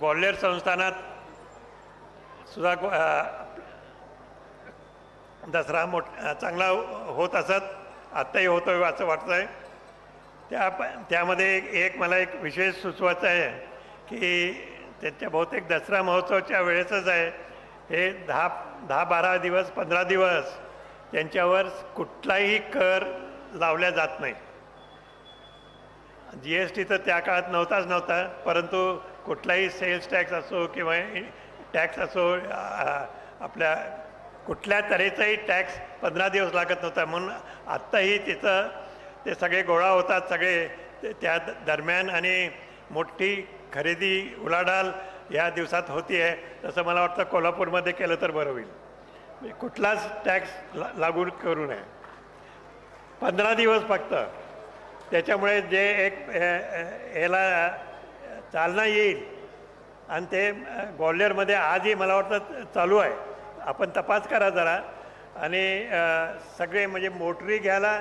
ग्वाल्हेर संस्थानात सुद्धा दसरा मोठ चांगला होत असत आत्ताही होतो असं वाटतं आहे त्या त्यामध्ये एक मला एक विशेष सुचवायचं आहे की त्यांच्या बहुतेक दसरा महोत्सवाच्या वेळेसच आहे. हे दहा दहा बारा दिवस पंधरा दिवस त्यांच्यावर कुठलाही कर लावल्या जात नाही. जी एस टी तर त्या काळात नव्हताच नव्हता परंतु कुठलाही सेल्स टॅक्स असो किंवा टॅक्स असो आपल्या कुठल्या तऱ्हेचाही टॅक्स पंधरा दिवस लागत नव्हता. म्हणून आत्ताही तिथं ते सगळे गोळा होतात सगळे ते- त्या दरम्यान आणि मोठी खरेदी उलाढाल या दिवसात होती आहे तसं मला वाटतं कोल्हापूरमध्ये केलं तर बरं होईल. कुठलाच टॅक्स ला लागू करू नये. पंधरा दिवस फक्त. त्याच्यामुळे जे एक याला चालना येईल. आणि ते अ, ग्वाल्हेरमध्ये आजही मला वाटतं चालू आहे. आपण तपास करा जरा. आणि सगळे म्हणजे मोटरी घ्यायला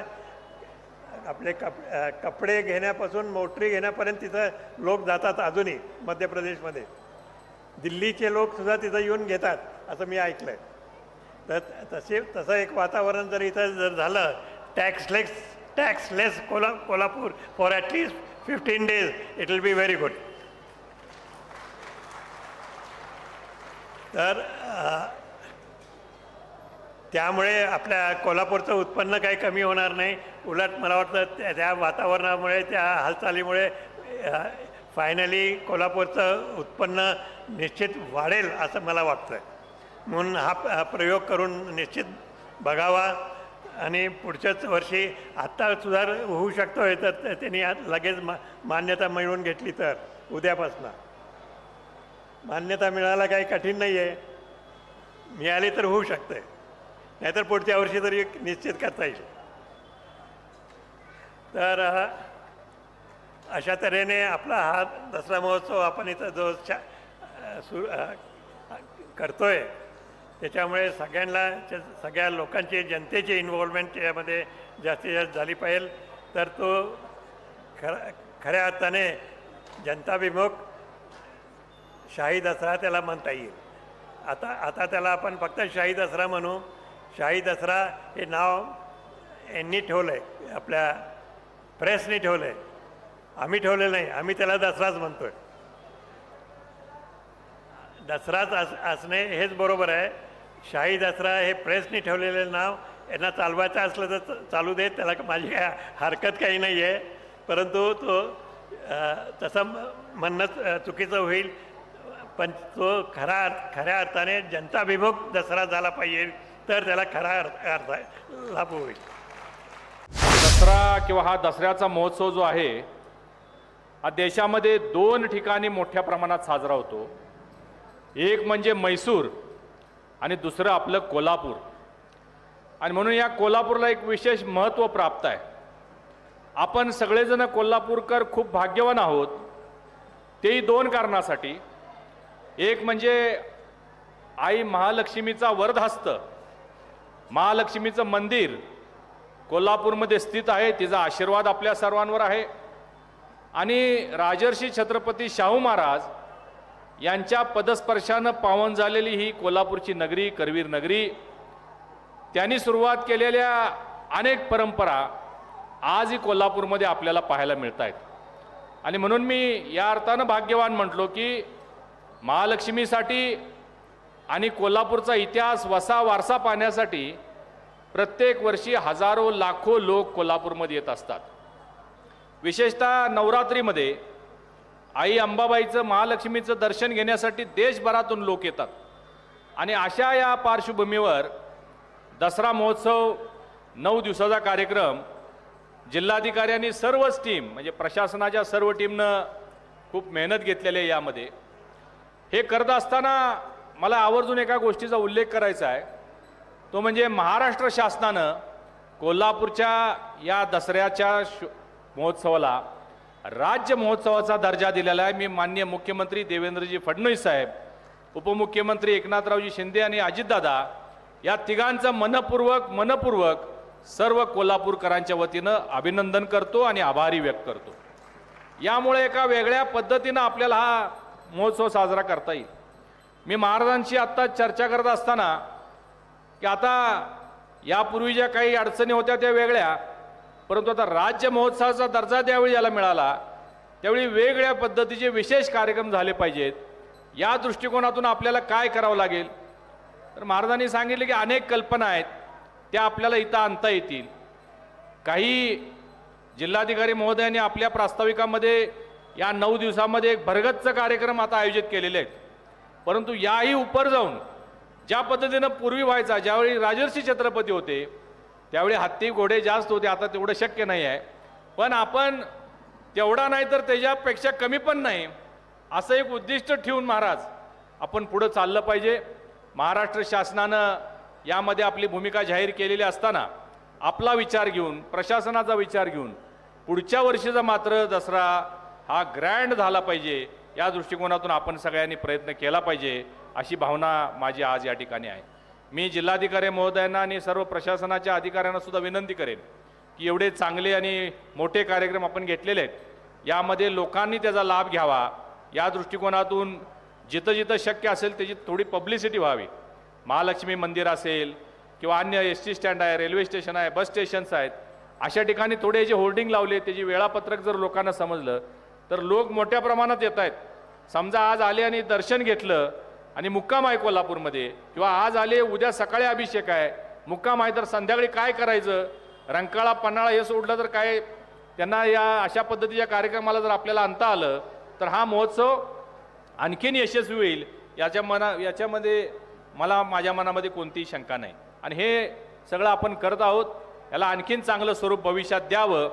आपले कप कपडे घेण्यापासून मोटरी घेण्यापर्यंत तिथं लोक जातात अजूनही मध्य प्रदेशमध्ये. दिल्लीचे लोकसुद्धा तिथं येऊन घेतात असं मी ऐकलं आहे तर तसे तसं एक वातावरण जर इथं जर झालं taxless taxless Cola Kolhapur for at least fifteen days it will be very good तर त्यामुळे आपल्या कोल्हापूरचं उत्पन्न काही कमी होणार नाही. उलट मला वाटतं त्या त्या वातावरणामुळे त्या हालचालीमुळे फायनली कोल्हापूरचं उत्पन्न निश्चित वाढेल असं मला वाटतं म्हणून हा प्रयोग करून निश्चित बघावा आणि पुढच्याच वर्षी आत्ता सुधार होऊ शकतो आहे तर त्यांनी आज लगेच मा मान्यता मिळवून घेतली तर उद्यापासून. मान्यता मिळायला काही कठीण नाही आहे मिळाली तर होऊ शकते. नाहीतर पुढच्या वर्षी तरी निश्चित करता येईल. तर अशा तऱ्हेने आपला हा दसरा महोत्सव आपण इथं जो छा अ, सु आहे त्याच्यामुळे सगळ्यांना सगळ्या लोकांची जनतेची इन्व्हॉल्वमेंट यामध्ये जास्तीत जास्त झाली पाहिजे. तर तो खरा खऱ्या अर्थाने जनताभिमुख शाही दसरा त्याला म्हणता येईल. आता आता त्याला आपण फक्त शाही दसरा म्हणू. शाही दसरा हे नाव यांनी ठेवलं आहे आपल्या प्रेसनी ठेवलं आहे आम्ही ठेवलेलं नाही. आम्ही त्याला दसराच म्हणतो आहे दसराच अस असणे हेच बरोबर आहे. शाही दसरा हे प्रेसनी ठेवलेले नाव यांना चालवायचं असलं तर चालू देत त्याला माझी काय हरकत काही नाही आहे परंतु तो तसं म्हणणं चुकीचं होईल. पण तो खरा अर्थ खऱ्या अर्थाने जनताभिमुख दसरा झाला पाहिजे तर त्याला खरा अर्थ अर्थ लाभ होईल. दसरा किंवा हा दसऱ्याचा महोत्सव जो आहे हा देशामध्ये दोन ठिकाणी मोठ्या प्रमाणात साजरा होतो. एक म्हणजे मैसूर आणि दुसरं आपलं कोल्हापूर. आणि म्हणून या कोल्हापूरला एक विशेष महत्त्व प्राप्त आहे. आपण सगळेजण कोल्हापूरकर खूप भाग्यवान आहोत. तेही दोन कारणासाठी. एक म्हणजे आई महालक्ष्मीचा वरदहस्त महालक्ष्मीचं मंदिर कोल्हापूरमध्ये स्थित आहे तिचा आशीर्वाद आपल्या सर्वांवर आहे. आणि राजर्षी छत्रपती शाहू महाराज यांच्या पदस्पर्शानं पावन झालेली ही कोल्हापूरची नगरी करवीर नगरी. त्यांनी सुरुवात केलेल्या अनेक परंपरा आजही कोल्हापूरमध्ये आपल्याला पाहायला मिळत आहेत आणि म्हणून मी या अर्थानं भाग्यवान म्हटलो की महालक्ष्मीसाठी आणि कोल्हापूरचा इतिहास वसा वारसा पाहण्यासाठी प्रत्येक वर्षी हजारो लाखो लोक कोल्हापूरमध्ये येत असतात. विशेषतः नवरात्रीमध्ये आई अंबाबाईचं महालक्ष्मीचं दर्शन घेण्यासाठी देशभरातून लोक येतात. आणि अशा या पार्श्वभूमीवर दसरा महोत्सव नऊ दिवसाचा कार्यक्रम जिल्हाधिकाऱ्यांनी सर्वच टीम म्हणजे प्रशासनाच्या सर्व टीमनं खूप मेहनत घेतलेली आहे यामध्ये. हे करत असताना मला आवर्जून एका गोष्टीचा उल्लेख करायचा आहे. तो म्हणजे महाराष्ट्र शासनानं कोल्हापूरच्या या दसऱ्याच्या शो महोत्सवाला राज्य महोत्सवाचा दर्जा दिलेला आहे. मी माननीय मुख्यमंत्री देवेंद्रजी फडणवीस साहेब उपमुख्यमंत्री एकनाथरावजी शिंदे आणि अजितदादा या तिघांचं मनपूर्वक मनपूर्वक सर्व कोल्हापूरकरांच्या वतीनं अभिनंदन करतो आणि आभारी व्यक्त करतो. यामुळे एका वेगळ्या पद्धतीनं आपल्याला हा महोत्सव साजरा करता येईल. मी महाराजांशी आत्ता चर्चा करत असताना की आता यापूर्वी ज्या काही अडचणी होत्या त्या वेगळ्या परंतु आता राज्य महोत्सवाचा दर्जा त्यावेळी याला मिळाला त्यावेळी वेगळ्या पद्धतीचे विशेष कार्यक्रम झाले पाहिजेत. या दृष्टिकोनातून आपल्याला काय करावं लागेल? तर महाराजांनी सांगितले की अनेक कल्पना आहेत त्या आपल्याला इथं आणता येतील. काही जिल्हाधिकारी महोदयांनी आपल्या प्रास्ताविकामध्ये या नऊ दिवसामध्ये एक भरगतचा कार्यक्रम आता आयोजित केलेले आहेत. परंतु याही उपर जाऊन ज्या पद्धतीनं पूर्वी व्हायचा ज्यावेळी राजर्षी छत्रपती होते त्यावेळी हत्ती घोडे जास्त होते आता तेवढं शक्य नाही आहे. पण आपण तेवढा नाही तर त्याच्यापेक्षा कमी पण नाही असं एक उद्दिष्ट ठेवून महाराज आपण पुढं चाललं पाहिजे. महाराष्ट्र शासनानं यामध्ये आपली भूमिका जाहीर केलेली असताना आपला विचार घेऊन प्रशासनाचा विचार घेऊन पुढच्या वर्षीचा मात्र दसरा हा ग्रँड झाला पाहिजे या दृष्टिकोनातून आपण सगळ्यांनी प्रयत्न केला पाहिजे अशी भावना माझी आज या ठिकाणी आहे. मी जिल्हाधिकारी महोदयांना आणि सर्व प्रशासनाच्या अधिकाऱ्यांना सुद्धा विनंती करेन की एवढे चांगले आणि मोठे कार्यक्रम आपण घेतलेले आहेत यामध्ये लोकांनी त्याचा लाभ घ्यावा. या दृष्टिकोनातून जिथं जिथं शक्य असेल त्याची थोडी पब्लिसिटी व्हावी. महालक्ष्मी मंदिर असेल किंवा अन्य एस टी स्टँड आहे रेल्वे स्टेशन आहे बस स्टेशन्स आहेत अशा ठिकाणी थोडे जे होर्डिंग लावले त्याची वेळापत्रक जर लोकांना समजलं तर लोक मोठ्या प्रमाणात येत आहेत. समजा आज आले आणि दर्शन घेतलं आणि मुक्काम आहे कोल्हापूरमध्ये किंवा आज आले उद्या सकाळी अभिषेक आहे मुक्काम आहे तर संध्याकाळी काय करायचं? रंकाळा पन्हाळा हे सोडलं तर काय? त्यांना या अशा पद्धतीच्या कार्यक्रमाला जर आपल्याला आणता आलं तर हा महोत्सव आणखीन यशस्वी होईल याच्या मना याच्यामध्ये मला माझ्या मनामध्ये कोणतीही शंका नाही. आणि हे सगळं आपण करत आहोत याला आणखीन चांगलं स्वरूप भविष्यात द्यावं.